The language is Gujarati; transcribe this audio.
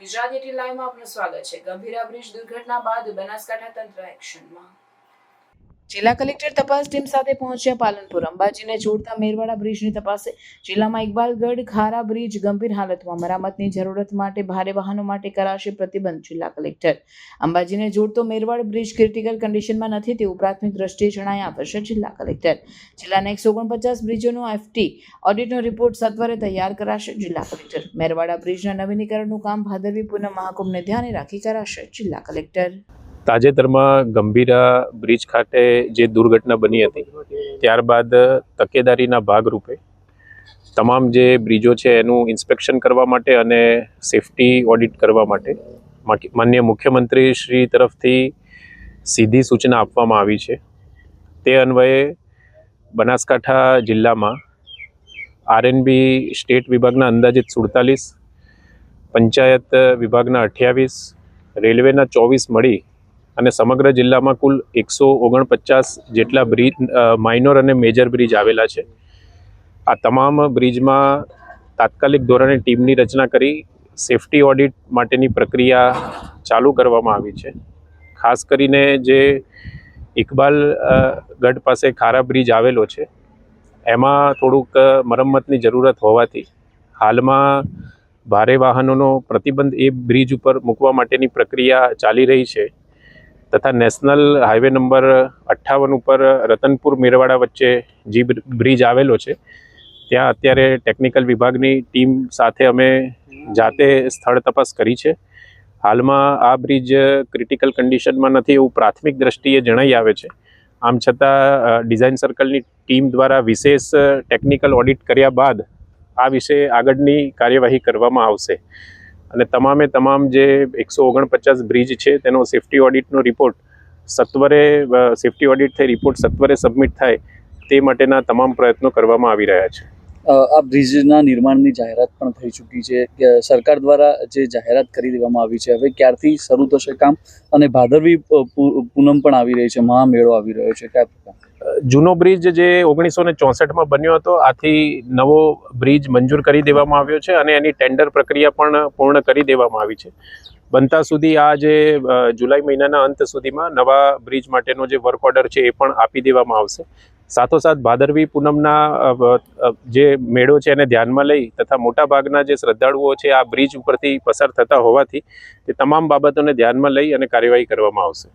ગુજરાત એટી લાઈવમાં આપનું સ્વાગત છે. ગંભીરા બ્રિજ દુર્ઘટના બાદ બનાસકાંઠા તંત્ર એક્શનમાં. જિલ્લા કલેક્ટર તપાસ ટીમ સાથે પહોંચ્યા પાલનપુર. અંબાજીને જોડતા મેરવાડા બ્રિજની તપાસે. જિલ્લામાં ઇકબાલગઢ, ખારા બ્રિજ, ગંભીર હાલતમાં મરામતની જરૂરત માટે ભારે વાહનો માટે કરાશે પ્રતિબંધ જિલ્લા કલેક્ટર. અંબાજીને જોડતો મેરવાડ બ્રિજ ક્રિટિકલ કન્ડિશનમાં નથી તેવું પ્રાથમિક દ્રષ્ટિએ જણાય આપશે જિલ્લા કલેક્ટર. જિલ્લાના એકસો ઓગણપચાસ બ્રિજોનો એફટી ઓડિટનો રિપોર્ટ સત્વરે તૈયાર કરાશે જિલ્લા કલેક્ટર. મેરવાડા બ્રિજના નવીનીકરણનું કામ ભાદરવી પૂનમ મહાકુંભને ધ્યાને રાખી કરાશે જિલ્લા કલેક્ટર. તાજેતરમાં ગંભીરા બ્રિજ ખાતે જે દુર્ઘટના બની હતી, ત્યારબાદ તકેદારીના ભાગરૂપે તમામ જે બ્રિજો છે એનું ઇન્સ્પેક્શન કરવા માટે અને સેફટી ઓડિટ કરવા માટે માન્ય મુખ્યમંત્રી શ્રી તરફથી સીધી સૂચના આપવામાં આવી છે. તે અન્વયે બનાસકાંઠા જિલ્લામાં આરએનબી સ્ટેટ વિભાગના અંદાજિત સુડતાલીસ, પંચાયત વિભાગના અઠ્યાવીસ, રેલવેના ચોવીસ મળી અને સમગ્ર જિલ્લામાં કુલ એકસો ઓગણપચાસ જેટલા બ્રિજ માઇનોર અને મેજર બ્રિજ આવેલા છે. આ તમામ બ્રિજમાં તાત્કાલિક ધોરણે ટીમની રચના કરી સેફટી ઓડિટ માટેની પ્રક્રિયા ચાલુ કરવામાં આવી છે. ખાસ કરીને જે ઇકબાલ ગઢ પાસે ખારા બ્રિજ આવેલો છે, એમાં થોડુંક મરમ્મતની જરૂરત હોવાથી હાલમાં ભારે વાહનોનો પ્રતિબંધ એ બ્રિજ ઉપર મૂકવા માટેની પ્રક્રિયા ચાલી રહી છે. તથા નેશનલ હાઈવે નંબર અઠ્ઠાવન ઉપર રતનપુર મેરવાડા વચ્ચે જી બ્રિજ આવેલો છે, ત્યાં અત્યારે ટેકનિકલ વિભાગની ટીમ સાથે અમે જાતે સ્થળ તપાસ કરી છે. હાલમાં આ બ્રિજ ક્રિટિકલ કન્ડિશનમાં નથી એવું પ્રાથમિક દ્રષ્ટિએ જણાઈ આવે છે. આમ છતાં ડિઝાઇન સર્કલની ટીમ દ્વારા વિશેષ ટેકનિકલ ઓડિટ કર્યા બાદ આ વિશે આગળની કાર્યવાહી કરવામાં આવશે. અને તમામે તમામ જે એકસો ઓગણપચાસ બ્રિજ છે, તેનો સેફટી ઓડિટનો રિપોર્ટ સત્વરે સેફ્ટી ઓડિટ થઈ, રિપોર્ટ સત્વરે સબમિટ થાય તે માટેના તમામ પ્રયત્નો કરવામાં આવી રહ્યા છે. આ બ્રિજના નિર્માણની જાહેરાત પણ થઈ ચૂકી છે સરકાર દ્વારા જે જાહેરાત કરી દેવામાં આવી છે, હવે ક્યારથી શરૂ થશે કામ? અને ભાદરવી પૂનમ પણ આવી રહી છે, મહામેળો આવી રહ્યો છે, કયા પ્રકાર? જૂનો બ્રિજ જે ઓગણીસો ને ચોસઠમાં બન્યો હતો, આથી નવો બ્રિજ મંજૂર કરી દેવામાં આવ્યો છે અને એની ટેન્ડર પ્રક્રિયા પણ પૂર્ણ કરી દેવામાં આવી છે. બનતા સુધી આ જે જુલાઈ મહિનાના અંત સુધીમાં નવા બ્રિજ માટેનો જે વર્ક ઓર્ડર છે એ પણ આપી દેવામાં આવશે. સાથોસાથ ભાદરવી પૂનમના જે મેળો છે એને ધ્યાનમાં લઈ તથા મોટાભાગના જે શ્રદ્ધાળુઓ છે આ બ્રિજ ઉપરથી પસાર થતા હોવાથી તે તમામ બાબતોને ધ્યાનમાં લઈ અને કાર્યવાહી કરવામાં આવશે.